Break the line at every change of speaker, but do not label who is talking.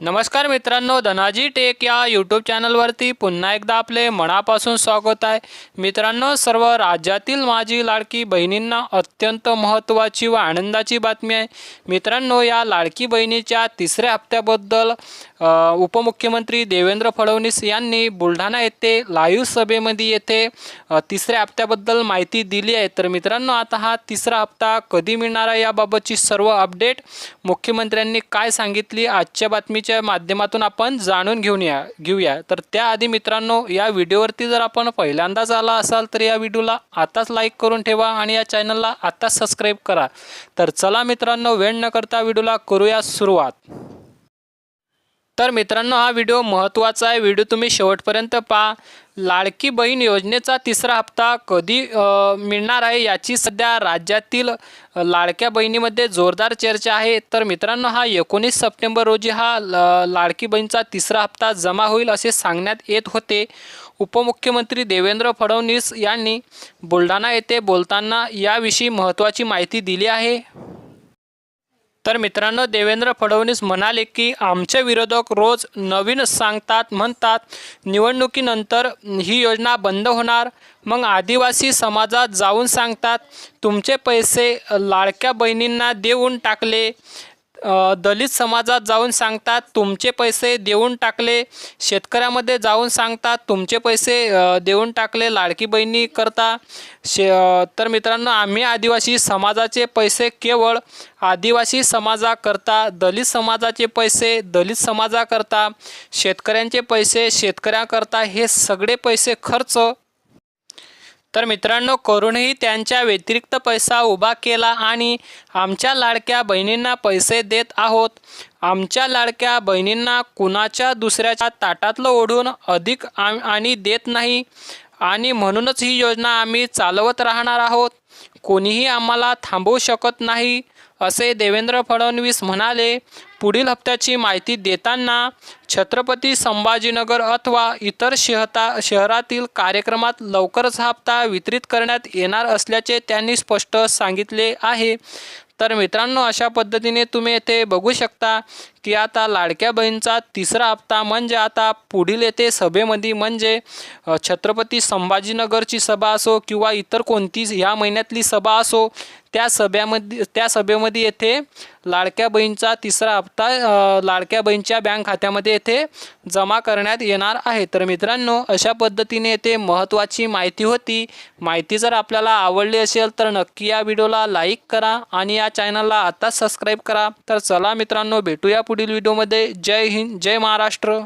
नमस्कार मित्रांनो धनाजी टेक या यूट्यूब चॅनलवरती पुन्हा एकदा आपले मनापासून स्वागत आहे. मित्रांनो सर्व राज्यातील माझी लाडकी बहिणींना अत्यंत महत्त्वाची व आनंदाची बातमी आहे. मित्रांनो या लाडकी बहिणीच्या तिसऱ्या हप्त्याबद्दल उपमुख्यमंत्री देवेंद्र फडणवीस यांनी बुलढाणा येथे लाईव्ह सभेमध्ये येथे तिसऱ्या हप्त्याबद्दल माहिती दिली आहे. तर मित्रांनो आता हा तिसरा हप्ता कधी मिळणार आहे याबाबतची सर्व अपडेट मुख्यमंत्र्यांनी काय सांगितली आजच्या बातमी बातमीच्या माध्यमातून आपण जाणून घेऊन या घेऊया. तर त्याआधी मित्रांनो या व्हिडिओवरती जर आपण पहिल्यांदाच आला असाल तर या व्हिडिओला आताच लाईक करून ठेवा आणि या चॅनलला आताच सबस्क्राईब करा. तर चला मित्रांनो वेळ न करता व्हिडिओला करूया सुरुवात. तर मित्रांनो हा व्हिडिओ महत्त्वाचा आहे. व्हिडिओ तुम्ही शेवटपर्यंत पहा. लाडकी बहीण योजनेचा तिसरा हप्ता कधी मिळणार आहे याची सध्या राज्यातील लाडक्या बहिणीमध्ये जोरदार चर्चा आहे. तर मित्रांनो हा एकोणीस सप्टेंबर रोजी हा ल- लाडकी बहीणचा तिसरा हप्ता जमा होईल असे सांगण्यात येत होते. उपमुख्यमंत्री देवेंद्र फडणवीस यांनी बुलढाणा येथे बोलताना याविषयी महत्त्वाची माहिती दिली आहे. तर मित्रांनो देवेंद्र फडणवीस म्हणाले की आमचे विरोधक रोज नवीन सांगतात म्हणतात निवडणुकीनंतर ही योजना बंद होणार मग आदिवासी समाजात जाऊन सांगतात तुमचे पैसे लाडक्या बहिणींना देऊन टाकले दलित समाजात जाऊन सांगतात तुमचे पैसे देऊन टाकले. शेतकऱ्यामध्ये जाऊन सांगतात तुमचे पैसे देऊन टाकले लाडकी बहिणी करता. शे तर मित्रांनो आम्ही आदिवासी समाजाचे पैसे केवळ आदिवासी समाजाकरता दलित समाजाचे पैसे दलित समाजाकरता शेतकऱ्यांचे पैसे शेतकऱ्याकरता हे सगळे पैसे खर्च तर मित्रांनो करूनही त्यांच्या व्यतिरिक्त पैसा उभा केला आणि आमच्या लाडक्या बहिणींना पैसे देत आहोत. आमच्या लाडक्या बहिणींना कुणाच्या दुसऱ्याच्या ताटातलं ओढून अधिक आणि देत नाही. आणि म्हणूनच ही योजना आम्ही चालवत राहणार आहोत. कोणीही आम्हाला थांबवू शकत नाही असे देवेंद्र फडणवीस म्हणाले. पुढील हप्त्याची माहिती देताना छत्रपती संभाजीनगर अथवा इतर शहता शहरातील कार्यक्रमात लवकरच हप्ता वितरित करण्यात येणार असल्याचे त्यांनी स्पष्ट सांगितले आहे. तर मित्रांनो अशा पद्धतीने तुम्ही येथे बघू शकता की आता लाडक्या बहीणचा तिसरा हप्ता म्हणजे आता पुढील येथे सभेमध्ये म्हणजे छत्रपती संभाजीनगरची सभा असो किंवा इतर कोणती ह्या महिन्यातली सभा असो त्या सभेमध्ये त्या सभेमध्ये येथे लाडक्या बहीणचा तिसरा हप्ता लाडक्या बहीणच्या बँक खात्यामध्ये येथे जमा करण्यात येणार आहे. तर मित्रांनो अशा पद्धतीने येथे महत्त्वाची माहिती होती. माहिती जर आपल्याला आवडली असेल तर नक्की या व्हिडिओला लाईक करा आणि या चॅनलला आत्ताच सबस्क्राईब करा. तर चला मित्रांनो भेटूया पुढील व्हिडिओमध्ये. जय हिंद जय महाराष्ट्र.